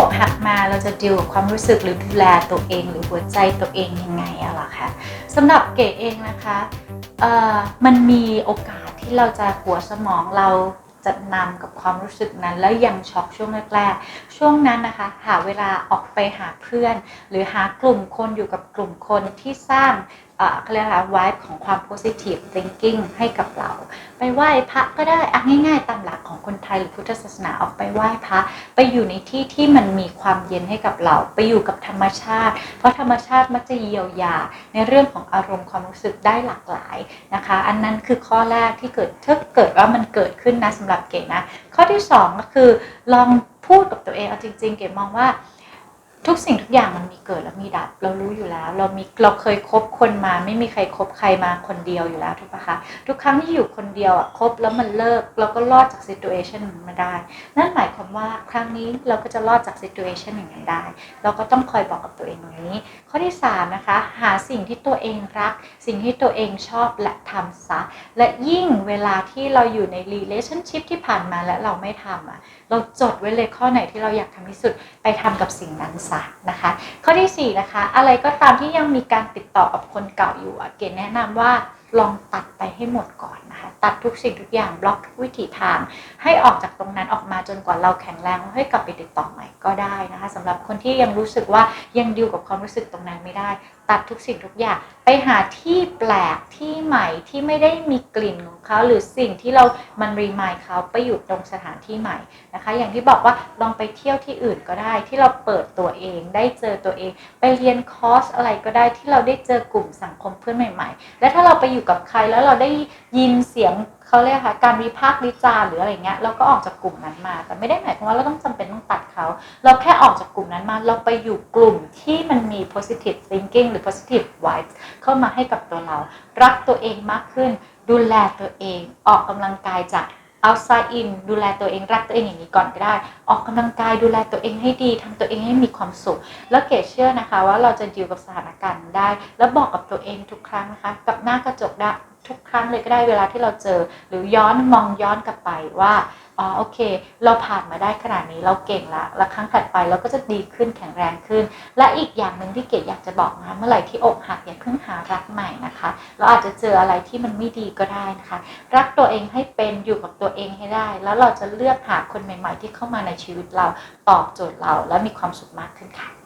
อกหักมาเราจะดิวกับความรู้สึกหรือดูแลตัวเอง หรือหัวใจตัวเองยังไงอะล่ะคะสำหรับเก๋เองนะคะเอ่อมันมีโอกาสที่เราจะหัวสมองเราจะนำกับความรู้สึกนั้น แล้วยังช็อกช่วงแรกๆ ช่วงนั้นนะคะ หาเวลาออกไปหาเพื่อน หรือหากลุ่มคนอยู่กับกลุ่มคนที่สร้าง เขาเรียกอะไรวายของความ positive thinking ให้กับเรา ไปไหว้พระก็ได้อะง่าย ๆ ตามหลักของคนไทยหรือพุทธศาสนาออกไปไหว้พระ ไปอยู่ในที่ที่มันมีความเย็นให้กับเรา ไปอยู่กับธรรมชาติ เพราะธรรมชาติมักจะเยียวยา ในเรื่องของอารมณ์ความรู้สึกได้หลากหลายนะคะ อันนั้นคือข้อแรกที่เกิดถ้าเกิดว่ามันเกิดขึ้นนะสำหรับเก๋นะ ข้อที่สองก็คือลองพูดกับตัวเองเอาจริง ๆ เก๋มองว่า ทุกสิ่งทุกอย่างมันมีเกิดและมีดับ เรารู้อยู่แล้ว เรามีเราเคยคบคนมา ไม่มีใครคบใครมาคนเดียวอยู่แล้วถูกปะคะทุกครั้งที่อยู่คนเดียวอะคบแล้วมันเลิกเราก็รอดจากซิ t u เอชันนั้นมาได้ นั่นหมายความว่าครั้งนี้เราก็จะรอดจากซิ t u เอชันอย่างนั้นได้ เราก็ต้องคอยบอกกับตัวเองตรงนี้ ข้อที่3นะคะหาสิ่งที่ตัวเองรัก สิ่งที่ตัวเองชอบและทำซะและยิ่งเวลาที่เราอยู่ใน relationship ที่ผ่านมาและเราไม่ทำอะเราจดไว้เลยข้อไหนที่เราอยากทำที่สุดไปทำกับสิ่งนั้นซะนะคะ ข้อที่4นะคะ อะไรก็ตามที่ยังมีการติดต่อกับคนเก่าอยู่เกณฑ์แนะนำว่าลองตัดไปให้หมดก่อนนะคะ ตัดทุกสิ่งทุกอย่างบล็อกทุกวิถีทาง ให้ออกจากตรงนั้นออกมาจนกว่าเราแข็งแรงให้กลับไปติดต่อใหม่ก็ได้นะคะสำหรับคนที่ยังรู้สึกว่ายังดิวกับความรู้สึกตรงนั้นไม่ได้ตัดทุกสิ่งทุกอย่าง ไปหาที่แปลกที่ใหม่ที่ไม่ได้มีกลิ่นของเขา หรือสิ่งที่เรามันรีมายเขาไปอยู่ตรงสถานที่ใหม่นะคะ อย่างที่บอกว่าลองไปเที่ยวที่อื่นก็ได้ ที่เราเปิดตัวเองได้เจอตัวเอง ไปเรียนคอร์สอะไรก็ได้ที่เราได้เจอกลุ่มสังคมเพื่อนใหม่ ๆ และถ้าเราไปอยู่กับใครแล้วเราได้ยินเสียง เขาเรียกค่ะการวิพากษ์วิจารณ์หรืออะไรเงี้ยเราก็ออกจากกลุ่มนั้นมา แต่ไม่ได้หมายความว่าเราต้องจำเป็นต้องตัดเขาเราแค่ออกจากกลุ่มนั้นมา เราไปอยู่กลุ่มที่มันมี positive thinking หรือ positive vibes เข้ามาให้กับตัวเรา รักตัวเองมากขึ้น ดูแลตัวเองออกกำลังกายจาก outside in ดูแลตัวเองรักตัวเองอย่างนี้ก่อนก็ได้ ออกกำลังกายดูแลตัวเองให้ดีทำตัวเองให้มีความสุข แล้วเกดเชื่อนะคะว่าเราจะดิวกับสถานการณ์ได้ แล้วบอกกับตัวเองทุกครั้งนะคะ กับหน้ากระจกได้ทุกครั้งเลยก็ได้เวลาที่เราเจอ หรือย้อนมองย้อนกลับไปว่า อ๋อโอเค เราผ่านมาได้ขนาดนี้เราเก่งละแล้วครั้งถัดไปเราก็จะดีขึ้นแข็งแรงขึ้น และอีกอย่างหนึ่งที่เกดอยากจะบอกนะคะเมื่อไหร่ที่อกหักอย่าเพิ่งหารักใหม่นะคะ เราอาจจะเจออะไรที่มันไม่ดีก็ได้นะคะ รักตัวเองให้เป็นอยู่กับตัวเองให้ได้ แล้วเราจะเลือกหาคนใหม่ ๆ ที่เข้ามาในชีวิตเราตอบโจทย์เราและมีความสุขมากขึ้นค่ะ